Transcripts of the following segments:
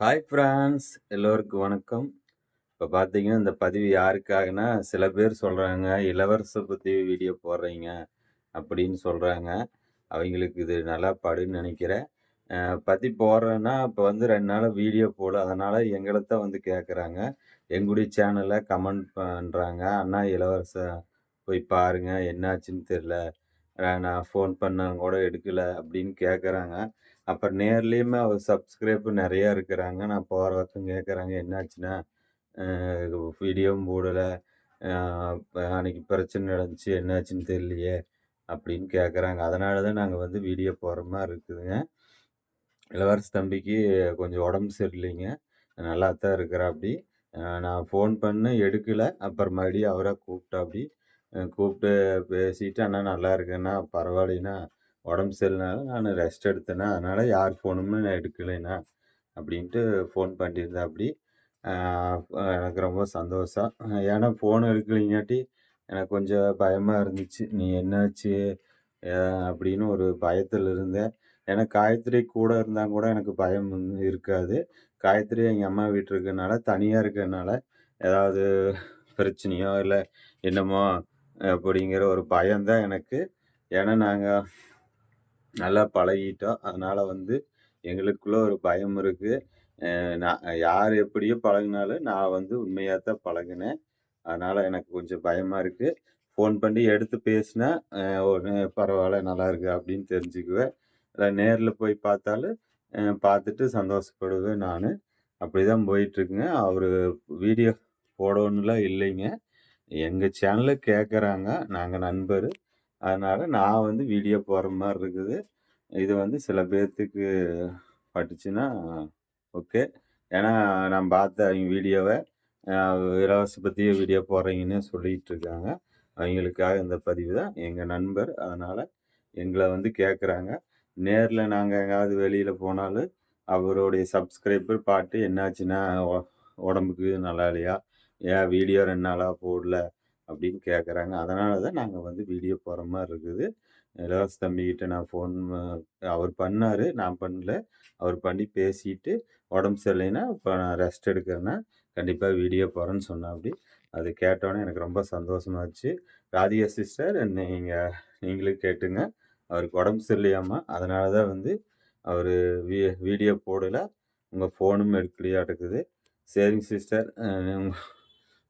Hi France எல்லோருக்கும் வணக்கம். இப்போ பார்த்தீங்கன்னா இந்த பதிவு யாருக்காகனா சில பேர் சொல்கிறாங்க இளவரச பற்றி வீடியோ போடுறீங்க அப்படின்னு சொல்கிறாங்க அவங்களுக்கு இது நல்லா படுன்னு நினைக்கிறேன். பற்றி போடுறேன்னா இப்போ வந்து ரெண்டு நாள் வீடியோ போடு அதனால் எங்களை தான் வந்து கேட்குறாங்க எங்களுடைய சேனலில் கமெண்ட் பண்ணுறாங்க அண்ணா இளவரச போய் பாருங்கள் என்னாச்சுன்னு தெரில நான் ஃபோன் பண்ண கூட எடுக்கலை அப்படின்னு கேட்குறாங்க அப்புறம் நேர்லேயுமே அவர் சப்ஸ்கிரைப் நிறையா இருக்கிறாங்க. நான் போகிற வரைக்கும் கேட்குறாங்க என்னாச்சுன்னா வீடியோவும் போடலை. அன்றைக்கி பிரச்சனை நடந்துச்சு என்னாச்சுன்னு தெரியலையே அப்படின்னு கேட்குறாங்க அதனால தான் நாங்கள் வந்து வீடியோ போடுற மாதிரி இருக்குதுங்க. இளவரசு தம்பிக்கு கொஞ்சம் உடம்பு சரியில்லைங்க. நல்லா தான் இருக்கிறாப்படி நான் ஃபோன் பண்ண எடுக்கலை. அப்புறம் மறுபடியும் அவராக கூப்பிட்டாப்படி கூப்பிட்டு பேசிட்டு அண்ணா நல்லா இருக்கேண்ணா பரவாயில்லைண்ணா உடம்பு சரியில்லைனால நான் ரெஸ்ட் எடுத்தேண்ணா அதனால் யார் ஃபோனுமே நான் எடுக்கலைண்ணா அப்படின்ட்டு ஃபோன் பண்ணியிருந்தாப்படி எனக்கு ரொம்ப சந்தோஷம். ஏன்னா ஃபோன் எடுக்கலைங்காட்டி எனக்கு கொஞ்சம் பயமாக இருந்துச்சு. நீ என்னாச்சு? அப்படின்னு ஒரு பயத்தில் இருந்தேன். ஏன்னா காயத்ரி கூட இருந்தால் கூட எனக்கு பயம் இருக்காது. காயத்ரி எங்கள் அம்மா வீட்டு இருக்கிறனால தனியாக இருக்கிறனால ஏதாவது பிரச்சனையோ இல்லை என்னமோ அப்படிங்கிற ஒரு பயம்தான் எனக்கு. ஏன்னா நாங்கள் நல்லா பழகிட்டோம். அதனால் வந்து எங்களுக்குள்ளே ஒரு பயம் இருக்குது நான் யார் எப்படியோ பழகினாலும் நான் வந்து உண்மையாக தான் பழகினேன். அதனால் எனக்கு கொஞ்சம் பயமாக இருக்குது ஃபோன் பண்ணி எடுத்து பேசினா பரவாயில்ல நல்லா இருக்கு அப்படின்னு தெரிஞ்சுக்குவேன். இல்லை நேரில் போய் பார்த்தாலும் பார்த்துட்டு சந்தோஷப்படுவேன் நான். அப்படி தான் போயிட்டுருக்குங்க அவர் வீடியோ போடணும்லாம் இல்லைங்க. எங்கள் சேனலில் கேட்குறாங்க நாங்கள் நண்பர். அதனால் நான் வந்து வீடியோ போடுற மாதிரி இருக்குது. இது வந்து சில பேர்த்துக்கு பட்டுச்சுன்னா ஓகே ஏன்னா நான் பார்த்த அவங்க வீடியோவை இலவச பற்றிய வீடியோ போடுறீங்கன்னு சொல்லிகிட்டு இருக்காங்க. அவங்களுக்காக இந்த பதிவு தான். எங்கள் நண்பர். அதனால் எங்களை வந்து கேட்குறாங்க நேரில் நாங்கள் எங்கேயாவது வெளியில் போனாலும் அவருடைய சப்ஸ்கிரைபர் பாட்டு என்னாச்சுன்னா உடம்புக்கு நல்லா இல்லையா? ஏன் வீடியோ ரெண்டு நாளாக போடல அப்படின்னு கேட்குறாங்க அதனால தான் நாங்கள் வந்து வீடியோ போகிற மாதிரி இருக்குது. இலவச தம்பிக்கிட்ட நான் ஃபோன் அவர் பண்ணார் நான் பண்ணல. அவர் பண்ணி பேசிட்டு உடம்பு சரியில்லைன்னா இப்போ நான் ரெஸ்ட் எடுக்கிறேன்னா கண்டிப்பாக வீடியோ போகிறேன்னு சொன்னேன் அப்படி அது கேட்டோன்னே எனக்கு ரொம்ப சந்தோஷமாச்சு ராதிகா சிஸ்டர் நீங்கள் நீங்களும் கேட்டுங்க. அவருக்கு உடம்பு சரியில்லையாமா? அதனால தான் வந்து அவர் வீ வீடியோ போடலை. உங்கள் ஃபோனும் எடுக்கலையாட்டுக்குது. சரிங்க சிஸ்டர்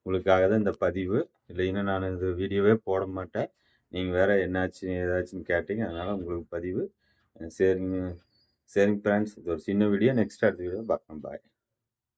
உங்களுக்காக தான் இந்த பதிவு. இல்லைன்னா நான் இந்த வீடியோவே போட மாட்டேன். நீங்கள் வேறு என்னாச்சு ஏதாச்சுன்னு கேட்டீங்க அதனால் உங்களுக்கு பதிவு. சரிங்க. சரிங்க ஃப்ரெண்ட்ஸ் இது ஒரு சின்ன வீடியோ. நெக்ஸ்ட் அடுத்த வீடியோ பார்க்கலாம். பாய்